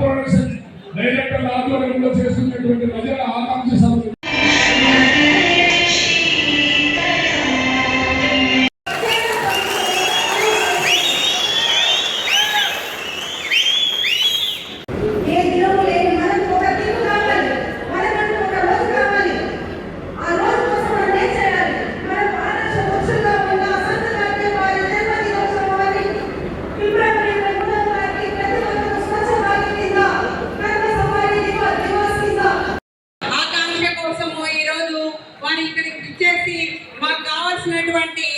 Corporation director ఆధ్వర్యంలో చేస్తున్నటువంటి ప్రజల ఆకాంక్ష కావాల్సినటువంటి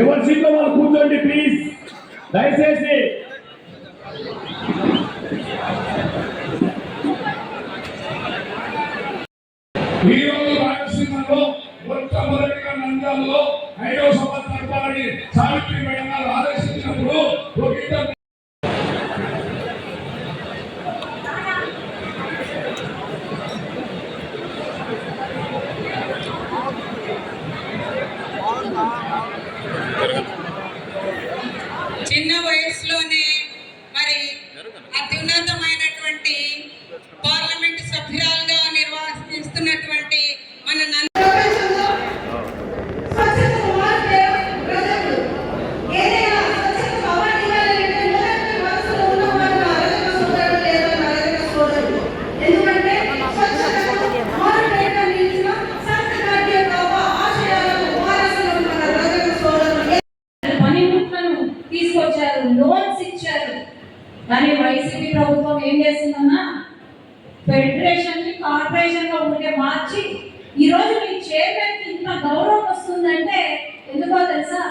ఎవరి సీట్లో వాళ్ళు కూర్చోండి ప్లీజ్ దయచేసి. ఈరోజు చిన్న వయసులోనే మరి అత్యున్నతమైనటువంటి పార్లమెంట్ సభ్యురాలుగా నిర్వహిస్తున్నటువంటి మన నంద ప్రపంచంలో స్వచ్ఛతకు మార్పే ప్రజలు ఏదైనా స్వచ్ఛతకు అవార్డు ఇవ్వాలంటే మొదటి వరుసలో ఉన్నవారు నా రజక సోదరుడు లేదా నా రజక సోదరుడు ఎందుకంటే స్వచ్ఛతకు మార్పేట నిలిచిన సంత గారి యొక్క ఆశయాలకు వారసులు మన రజక సోదరులు పనిముట్లను తీసుకొచ్చారు లోన్స్ ఇచ్చారు కానీ వైసీపీ ప్రభుత్వం ఏం చేస్తుందన్నా ఫెడరేషన్ని కార్పొరేషన్గా ఉంటే మార్చి ఈ రోజు మీ చైర్మన్కి ఇంత గౌరవం వస్తుందంటే ఎందుకో తెలుసా?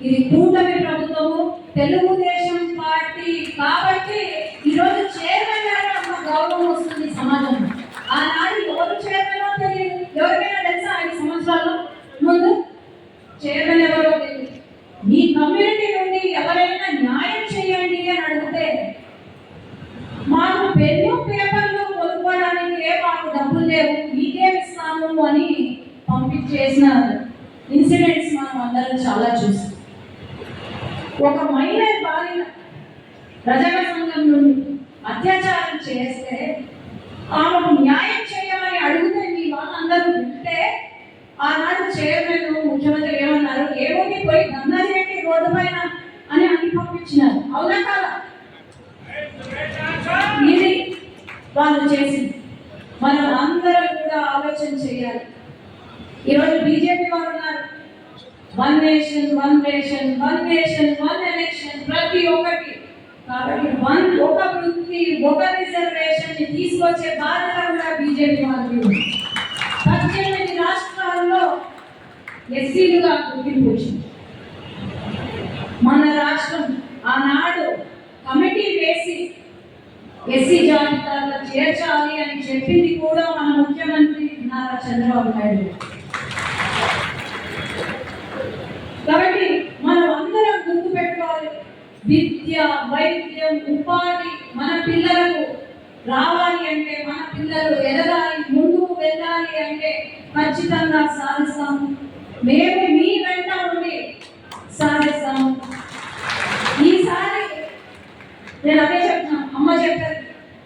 ఇది కూటమి ప్రభుత్వము తెలుగుదేశం పార్టీ కాబట్టి ఈ రోజు చైర్మన్ గారు అంత గౌరవం వస్తుంది సమాజంలో. ఆనాడు ఎవరు చైర్మన్ తెలియదు. ఎవరికైనా తెలుసా ఐదు సంవత్సరాల్లో? ముందు చైర్మన్ ఎవరో తెలియదు. మీ కమ్యూనిటీ నుండి ఎవరైనా న్యాయం చేయండి అని అడిగితే మాకు పెన్ను పేపర్లు కొనుక్కోవడానికి మాకు డబ్బులు లేవు మీకేమి ఇస్తాము అని పంపించేసిన ఇన్సిడెంట్స్ మనం అందరం చాలా చూసి. ఒక మైనర్ బాలిన ప్రజల సంఘం నుండి అత్యాచారం చేస్తే ఆమెకు న్యాయం చేయమని అడిగితే మీ వాళ్ళందరూ వింటే ఆనాడు చైర్మన్ ముఖ్యమంత్రి ఏమన్నారు? ఏమని పోయి గంగా చేయండి రోడ్డు పైన అని అని పంపించినారు. అవునా కాదా? ఇది వాళ్ళు చేసింది. మనం అందరం కూడా ఆలోచన చేయాలి. ఈరోజు బీజేపీ వారు ఉన్నారు. One nation one ration one nation one election ప్రతి ఒక్కటి. కాబట్టి వన్ ఒక వృత్తి ఒక రిజర్వేషన్ తీసుకొచ్చే బాధ్యత కూడా బీజేపీ వాళ్ళు పద్దెనిమిది రాష్ట్రాల్లో ఎస్సీలుగా గుర్తింపు వచ్చింది. మన రాష్ట్రం ఆనాడు కమిటీ వేసి ఎస్సీ జాబితాలో చేర్చాలి అని చెప్పింది కూడా మన ముఖ్యమంత్రి నారా చంద్రబాబు నాయుడు గారు. కాబట్టి మనం అందరం గుర్తు పెట్టుకోవాలి విద్య వైద్యం ఉపాధి మన పిల్లలకు రావాలి అంటే మన పిల్లలు ఎదగాలి ముందుకు వెళ్ళాలి అంటే ఖచ్చితంగా సాధిస్తాము మేము మీ వెంట ఉండి సాధిస్తాము ఈసారి నేను అదే చెప్తున్నాను అమ్మ చెప్పారు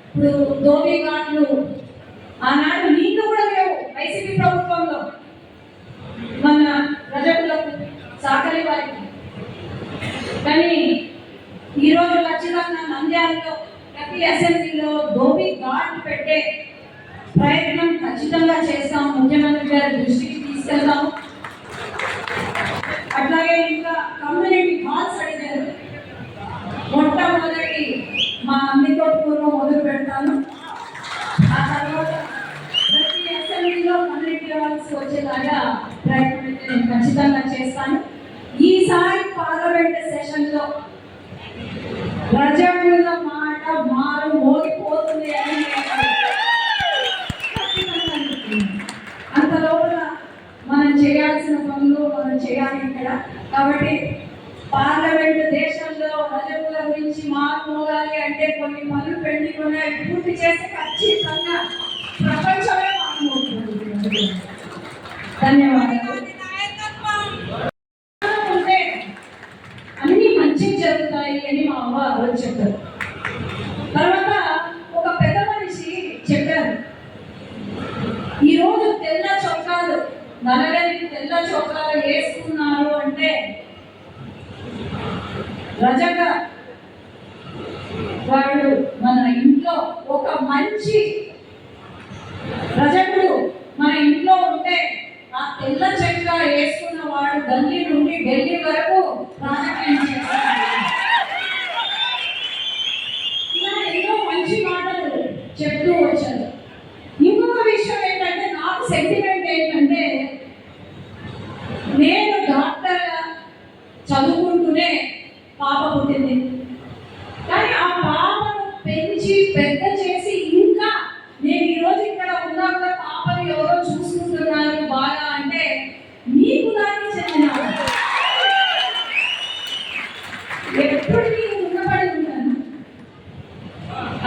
ఇప్పుడు ధోబీ ఘాట్లు ఆనాడు నీళ్ళు కూడా లేవు వైసీపీ ప్రభుత్వంలో. మన ప్రజలకు సాకలి వారికి ఈరోజు ఖచ్చితంగా నంద్యాలలో ప్రతి అసెంబ్లీలో ధోబీ గార్డ్ పెట్టే ప్రయత్నం ఖచ్చితంగా చేస్తాం. ముఖ్యమంత్రి గారి దృష్టికి తీసుకెళ్తాము. అట్లాగే ఇంకా కమ్యూనిటీ హాల్స్ అడిగారు. మొట్టమొదటి మా అన్నికోటూరులో మొదలు పెడతాను. ఆ తర్వాత ప్రతి అసెంబ్లీలో కమ్యూనిటీ హాల్స్ వచ్చేలాగా ప్రయత్నం నేను ఖచ్చితంగా చేస్తాను. ఈసారి పార్లమెంట్ సెషన్లో ప్రజల మాట మారు మోగిపోతుంది అని అంత లోపల మనం చేయాల్సిన పనులు మనం చేయాలి ఇక్కడ. కాబట్టి పార్లమెంట్ దేశంలో ప్రజల గురించి మార్పు మోగాలి అంటే కొన్ని పనులు పెండింగ్ ఉన్నాయి పూర్తి చేస్తే ఖచ్చితంగా ప్రపంచమే మారిపోతుంది ధన్యవాదాలు ఉంటే అన్ని మంచి జరుగుతాయి అని మా అవ్వ ఆ రోజు చెప్పారు తర్వాత ఒక పెద్ద మనిషి చెప్పారు ఈ రోజు తెల్ల చొక్కాలు నలగని తెల్ల చొక్కాలు వేసుకున్నారు అంటే రజక వాడు మన ఇంట్లో ఒక మంచి రజకుడు మన ఇంట్లో ఉంటే ఆ తెల్ల చెక్క వేసుకున్న వాడు గల్లీ నుండి ఢిల్లీ వరకు రాజకీయం చేస్తాడు ఇలా ఎన్నో మంచి మాటలు చెప్తూ వచ్చారు ఇంకొక విషయం ఏంటంటే నాకు సెంటిమెంట్ ఏంటంటే నేను డాక్టర్గా చదువుకుంటూనే పాప పుట్టింది కానీ ఆ పాపను పెంచి పెద్ద చేసి ఇంకా నేను ఈరోజు ఇక్కడ ఉన్నా కూడా పాపని ఎవరో చూసుకుంటున్నారు బాగా అంటే మీ కులానికి చెందిన వాళ్ళు. ఎప్పటికీ ఉన్నబడి ఉంటాను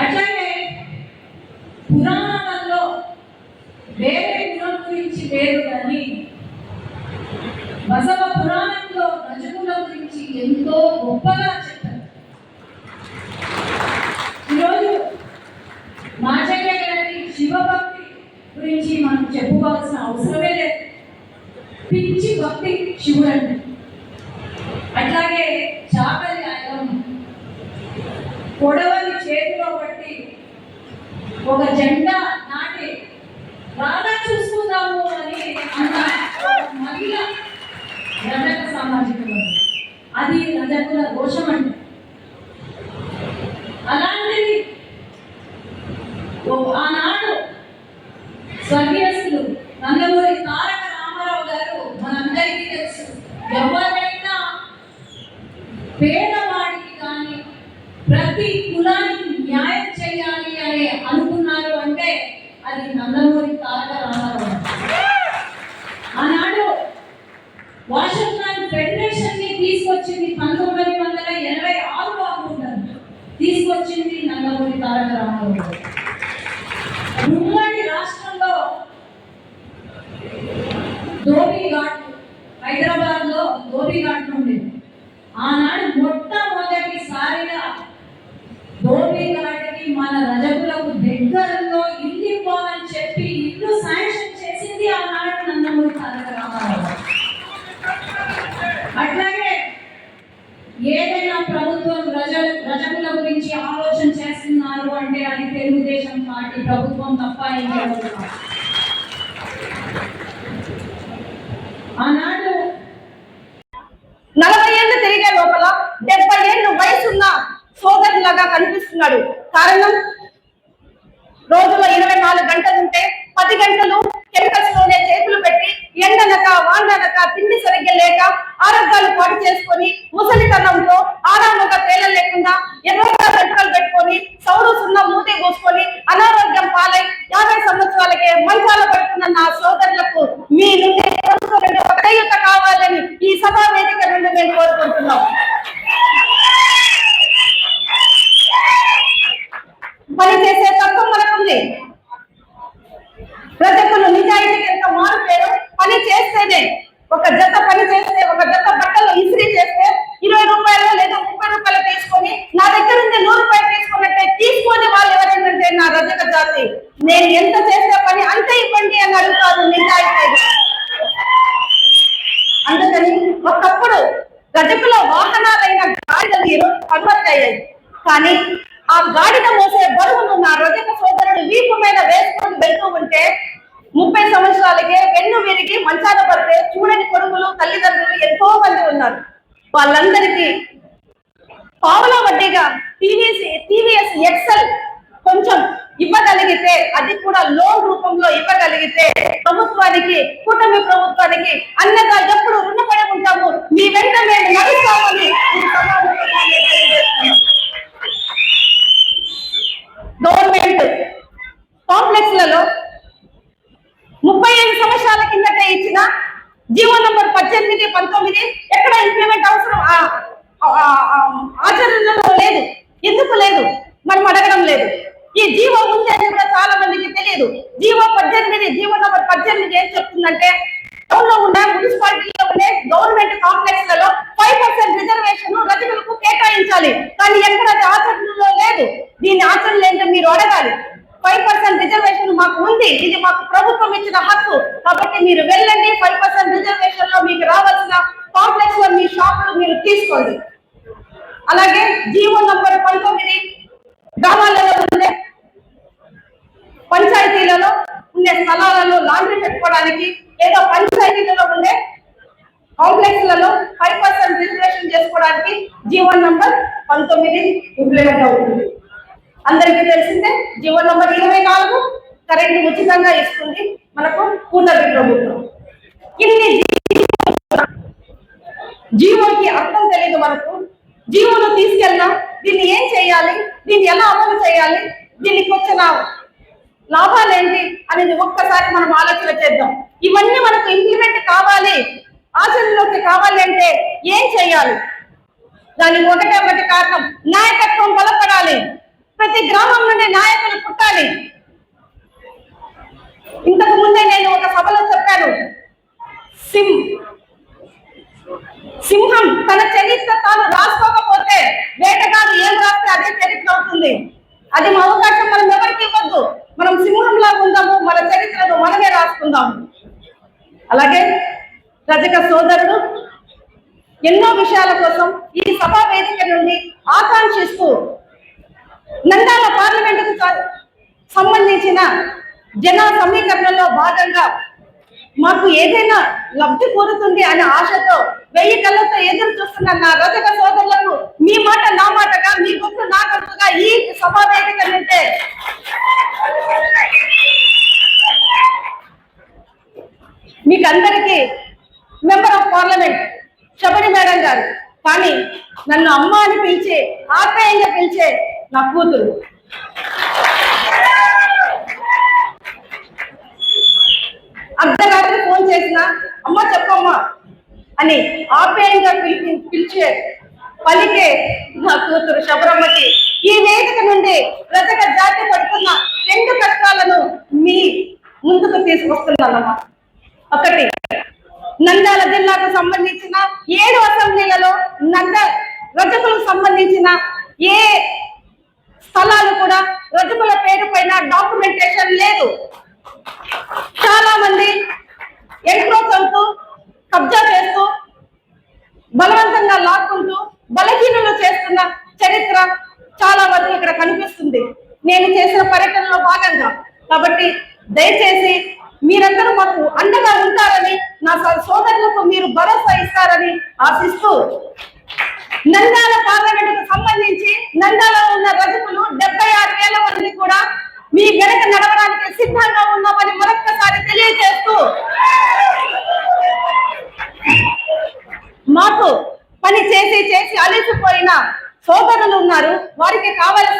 అట్లాగే పురాణాలలో వేరే గుణం గురించి వేరు కానీ బసవ పురాణంలో రజకుల గురించి ఎంతో గొప్ప చెప్పారు ఈరోజు మాచయ్య గారి శివభక్తి గురించి మనం చెప్పుకోవాల్సిన అవసరమే లేదు పిచ్చి భక్తి శివుడండి అట్లాగే చాకలి ఆయన కొడవలి చేతిలో పట్టి ఒక జెండా నాటి రాగా చూసుకుందాము అని అన్న ఒక మహిళ రజక సామాజిక వర్గం. అది రజకుల దోషం అంటే తీసుకొచ్చింది నందమూరి తారక రామారావు చేస్తున్నారు అంటే అది తెలుగుదేశం పార్టీ ప్రభుత్వం తప్ప ఇంకెవరు మంచాల పడుతున్న నా సోదరులకు మీ నుండి ఒకటయుత కావాలని ఈ సభా వేదిక నుండి మేము కోరుకుంటున్నాం పని చేసే తత్వం మనకుంది ప్రజలు నిజాయితీకి ఎంత మారు పేరు పని చేస్తేనే ఒక జత పని చేస్తే ఒక జత బట్టలు ఇస్త్రీ చేస్తే ఇరవై రూపాయలు లేదా ముప్పై రూపాయలు తీసుకొని నా దగ్గర నుండి నూరు రూపాయలు తీసుకున్నట్టే తీసుకొని వాళ్ళు ఎవరైందంటే నా రజక జాతి నేను ఎంత చేసే పని అంతే ఇవ్వండి అని అడుగుతారు నిజాయితీ అందుకని ఒకప్పుడు గజకుల వాహనాలైన గాడిదలు ఈరోజు కన్వర్ట్ అయ్యాయి కానీ ఆ గాడిద మోసే బరువును నా రజక సోదరుడు వీపు మీద వేసుకొని వెళ్తూ ఉంటే ముప్పై సంవత్సరాలకే వెన్ను విరిగి మంచాన పడితే చూడని కొడుకులు తల్లిదండ్రులు ఎంతో మంది ఉన్నారు. వాళ్ళందరికీ పావుల వడ్డీగా టీవీఎస్ టీవీఎస్ ఎక్సెల్ కొంచెం ఇవ్వగలిగితే అది కూడా లోన్ రూపంలో ఇవ్వగలిగితే ప్రభుత్వానికి కూటమి ప్రభుత్వానికి అన్నగా ఎప్పుడు రుణపడి ఉంటాము? మీ వెంట మేము నడుస్తామని ఈ సమావేశంగా తెలియజేస్తున్నాం. గవర్నమెంట్ కాంప్లెక్స్లలో ముప్పై ఐదు సంవత్సరాల కిందటే ఇచ్చిన జీవో నంబర్ పద్దెనిమిది పంతొమ్మిది ఎక్కడ ఇంప్లిమెంట్ అవసరం ఆ- ఆ- ఆ- ఆచరణలో లేదు ఎందుకు లేదు మనం అడగడం లేదు ఈ జీవో ఉంది అని కూడా చాలా మందికి తెలియదు జీవో పద్దెనిమిది జీవో నంబర్ పద్దెనిమిది ఏం చెప్తుందంటే టౌన్లో ఉన్న మున్సిపాలిటీలో ఉండే గవర్నమెంట్ కాంప్లెక్స్లలో ఫైవ్ పర్సెంట్ రిజర్వేషన్ రజకులకు చూపించాలి కానీ ఎక్కడ అది ఆచరణలో లేదు. దీని ఆచరణ ఏంటో మీరు అడగాలి. ఫైవ్ పర్సెంట్ రిజర్వేషన్ మాకు ఉంది. ఇది మాకు ప్రభుత్వం ఇచ్చిన హక్కు. కాబట్టి మీరు వెళ్ళండి. ఫైవ్ పర్సెంట్ రిజర్వేషన్లో మీకు రావాల్సిన కాంప్లెక్స్లో మీ షాపులు మీరు తీసుకోండి. అలాగే జీవో నంబర్ పంతొమ్మిది గ్రామాలలో ఉండే పంచాయతీలలో ఉండే స్థలాలలో లాండ్రీ పెట్టుకోవడానికి ఏదో పంచాయతీలలో ఉండే కాంప్లెక్స్లలో ఫైవ్ పర్సెంట్ రిజర్వేషన్ చేసుకోవడానికి జీవో నంబర్ పంతొమ్మిది ఇంప్లిమెంట్ అవుతుంది అందరికీ తెలిసిందే జీవో నంబర్ ఇరవై నాలుగు కరెంట్ ఉచితంగా ఇస్తుంది మనకు కూటమి ప్రభుత్వం. ఇన్ని జీవోకి అర్థం తెలియదు మనకు. జీవోను తీసుకెళ్ళినా దీన్ని ఏం చేయాలి? దీన్ని ఎలా అమలు చేయాలి? దీనికి వచ్చిన లాభాలు ఏంటి అనేది ఒక్కసారి మనం ఆలోచన చేద్దాం. ఇవన్నీ మనకు ఇంప్లిమెంట్ కావాలి. ఆచరణలోకి కావాలి అంటే ఏం చేయాలి? దాని ఒకటే ఒకటి కారణం నాయకత్వం బలపడాలి ప్రతి గ్రామం నుండి నాయకులు పుట్టాలి. ఇంతకు ముందే నేను ఒక సభలో చెప్పాను సిం సింహం తన చరిత్ర తాను రాసుకోకపోతే వేటగాడు ఏం రాస్తే అదే చరిత్ర అవుతుంది. అది మా రజక సోదరుడు ఎన్నో విషయాల కోసం ఈ సభా వేదిక నుండి ఆకాంక్షిస్తూ నందాల పార్లమెంటుకు సంబంధించిన జన సమీకరణలో భాగంగా మాకు ఏదైనా లబ్ధి కోరుతుంది అనే ఆశతో వెయ్యి కళ్ళతో ఎదురు చూస్తున్న నా రజక సోదరులకు మీ మాట నా మాటగా మీ గుర్తు నా గుర్తుగా ఈ సభా వేదిక నుండే మీకు అందరికీ member of parliament. Sabari madam గారు. కానీ నన్ను అమ్మ అని పిలిచే ఆప్యాయంగా పిలిచే నా కూతురు. అర్ధరాత్రి ఫోన్ చేసిన అమ్మ చెప్పమ్మా అని ఆప్యాయంగా పిలిపి పిలిచే పలికే నా కూతురు శబరమ్మకి. ఈ వేదిక నుండి ప్రజల జాతి పడుతున్న రెండు కష్టాలను మీ ముందుకు తీసుకొస్తున్నానమ్మా. ఒకటి నంద్యాల జిల్లాకు సంబంధించిన ఏడు అసెంబ్లీలలో నంద రజకులకు సంబంధించిన ఏ స్థలాలు కూడా రజకుల పేరు పైన డాక్యుమెంటేషన్ లేదు. చాలా మంది ఎంట్రోచ్ అవుతూ కబ్జా చేస్తూ బలవంతంగా లాక్కుంటూ బలహీనులు చేస్తున్న చరిత్ర చాలా వరకు ఇక్కడ కనిపిస్తుంది నేను చేసిన పర్యటనలో భాగంగా కాబట్టి దయచేసి మీరందరూ మాకు అండగా ఉంటారని నా స- సోదరులకు మీరు భరోసా ఇస్తారని ఆశిస్తూ నంద్యాల పార్లమెంటుకు సంబంధించి నంద్యాలలో ఉన్న రజకులు డెబ్బై ఆరు వేల మంది కూడా మీ వెనక నడవడానికి సిద్ధంగా ఉన్నామని మరొక్కసారి తెలియజేస్తూ మాకు పని చేసి చేసి అలసిపోయిన సోదరులు ఉన్నారు వారికి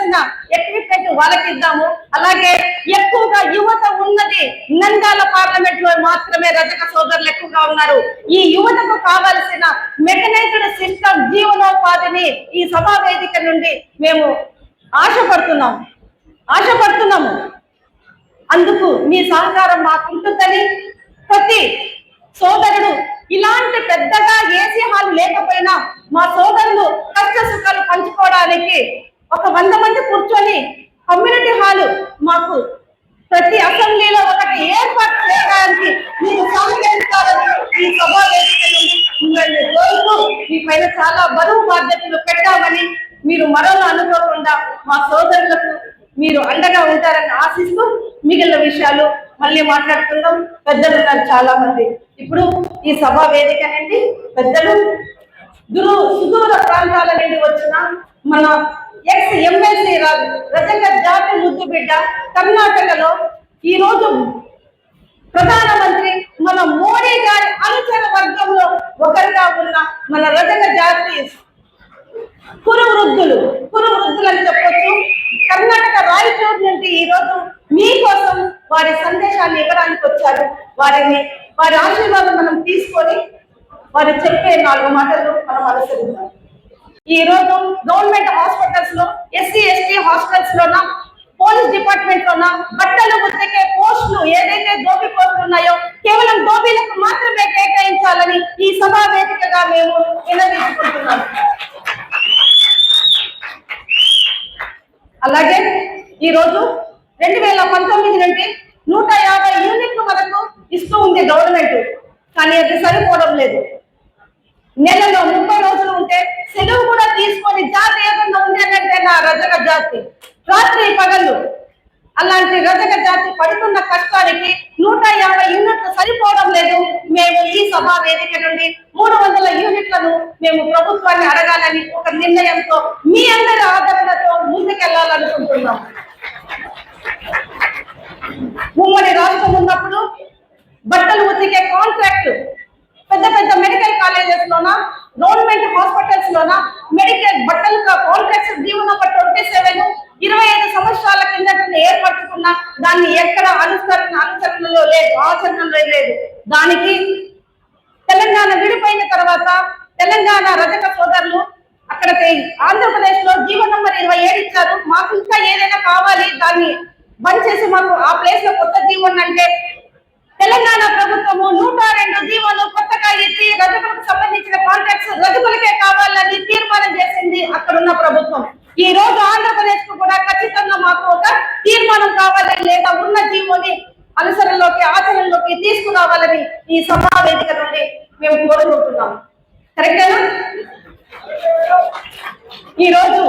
కావలసిన ఎక్విప్మెంట్ వాళ్ళకి ఇద్దాము అలాగే ఎక్కువగా యువత ఉన్నది నంద్యాల పార్లమెంట్లో మాత్రమే రజక సోదరులు ఎక్కువగా ఉన్నారు. ఈ యువతకు కావలసిన మెకనైజ్డ్ సిస్టమ్ జీవనోపాధిని ఈ సభా వేదిక నుండి మేము ఆశపడుతున్నాం. ఆశపడుతున్నాము. అందుకు మీ సహకారం మాకుంటుందని ప్రతి సోదరుడు ఇలాంటి పెద్దగా ఏసీ హాల్ లేకపోయినా మా సోదరులు కష్ట సుఖాలు పంచుకోవడానికి ఒక వంద మంది కూర్చొని కమ్యూనిటీ హాల్ మాకు ప్రతి అసెంబ్లీలో ఒకటి ఏర్పాటు చేయడానికి మీరు సహకరించాలని ఈ సభ మిమ్మల్ని కోరుతూ మీ పైన చాలా బరువు బాధ్యతలు పెట్టామని మీరు మరోలా అనుకోకుండా మా సోదరులకు మీరు అండగా ఉంటారని ఆశిస్తూ మిగిలిన విషయాలు మళ్ళీ మాట్లాడుతున్నాం పెద్దలు ఉన్నారు చాలా మంది ఇప్పుడు ఈ సభా వేదిక నుండి పెద్దలు దూర సుదూర ప్రాంతాల నుండి వచ్చిన మన ఎక్స్ ఎమ్మెల్సీ రజక జాతి ముద్దు బిడ్డ కర్ణాటకలో ఈరోజు ప్రధానమంత్రి మన మోడీ గారి అనుచర వర్గంలో ఒకరిగా ఉన్న మన రజక జాతి పురవృద్ధులు పురవృద్ధులని అని చెప్పొచ్చు. కర్ణాటక రాయచూరు నుండి ఈరోజు మీకోసం వారి సందేశాన్ని ఇవ్వడానికి వచ్చారు. వారిని వారి ఆశీర్వాదం మనం తీసుకొని వారు చెప్పే నాలుగు మాటలు మనం అనుసరిద్దాం ఈ రోజు గవర్నమెంట్ హాస్పిటల్స్లో ఎస్సీ ఎస్టీ హాస్పిటల్స్ లోన పోలీస్ డిపార్ట్మెంట్ లోన బట్టలు ఉతికే పోస్టులు ఏదైతే దోపి పోస్టులు ఉన్నాయో కేవలం దోపిలకు మాత్రమే కేటాయించాలని ఈ సభా వేదికగా మేము వినవించుకుంటున్నాం. అలాగే ఈ రోజు రెండు వేల పంతొమ్మిది నుండి నూట యాభై యూనిట్లు మనకు ఇస్తూ ఉంది గవర్నమెంట్. కానీ అది సరిపోవడం లేదు. నెలలో ముప్పై రోజులు ఉంటే సెలవు కూడా తీసుకొని జాతి ఏదన్నా ఉంది నా రజక జాతి. రాత్రి పగలు అలాంటి రజక జాతి పడుతున్న కష్టానికి నూట యాభై యూనిట్లు సరిపోవడం లేదు. మేము ఈ సభా వేదిక నుండి మూడు వందల యూనిట్లను మేము ప్రభుత్వాన్ని అడగాలని ఒక నిర్ణయంతో మీ అందరి ఆదరణతో ముందుకెళ్ళాలనుకుంటున్నాం. ఉమ్మడి రాష్ట్రం ఉన్నప్పుడు బట్టలు ఉతికే కాంట్రాక్ట్ పెద్ద పెద్ద మెడికల్ కాలేజెస్ లోనా గవర్నమెంట్ హాస్పిటల్స్ లోనా మెడికల్ బట్టలు కాంట్రాక్ట్స్ డ్యూ నెంబర్ ట్వంటీ సెవెన్ ఇరవై ఐదు సంవత్సరాల కిందట ఏర్పరచుకున్న దాన్ని ఎక్కడ అనుసరణ అనుసరణలో లేదు ఆచరణలో లేదు. దానికి తెలంగాణ విడిపోయిన తర్వాత తెలంగాణ రజక సోదరులు అక్కడ ఆంధ్రప్రదేశ్లో జీవో నంబర్ ఇరవై ఏడు ఇచ్చారు. మాకు ఇంకా ఏదైనా కావాలి దాన్ని బంద్ చేసి మాకు ఆ ప్లేస్లో కొత్త జీవన్ అంటే తెలంగాణ ప్రభుత్వము నూట రెండు జీవోలు కొత్తగా ఇచ్చి రజకులకు సంబంధించిన కాంట్రాక్ట్స్ రజకులకే కావాలని తీర్మానం చేసింది అక్కడున్న ప్రభుత్వం. ఈ రోజు ఆంధ్రప్రదేశ్కు కూడా ఖచ్చితంగా మాకు ఒక తీర్మానం కావాలని లేదా ఉన్న జీవోని అనుసరణలోకి ఆచరణలోకి తీసుకురావాలని ఈ సమావేదిక నుండి మేము కోరుకుంటున్నాం. కరెక్టేనా? ఈ రోజు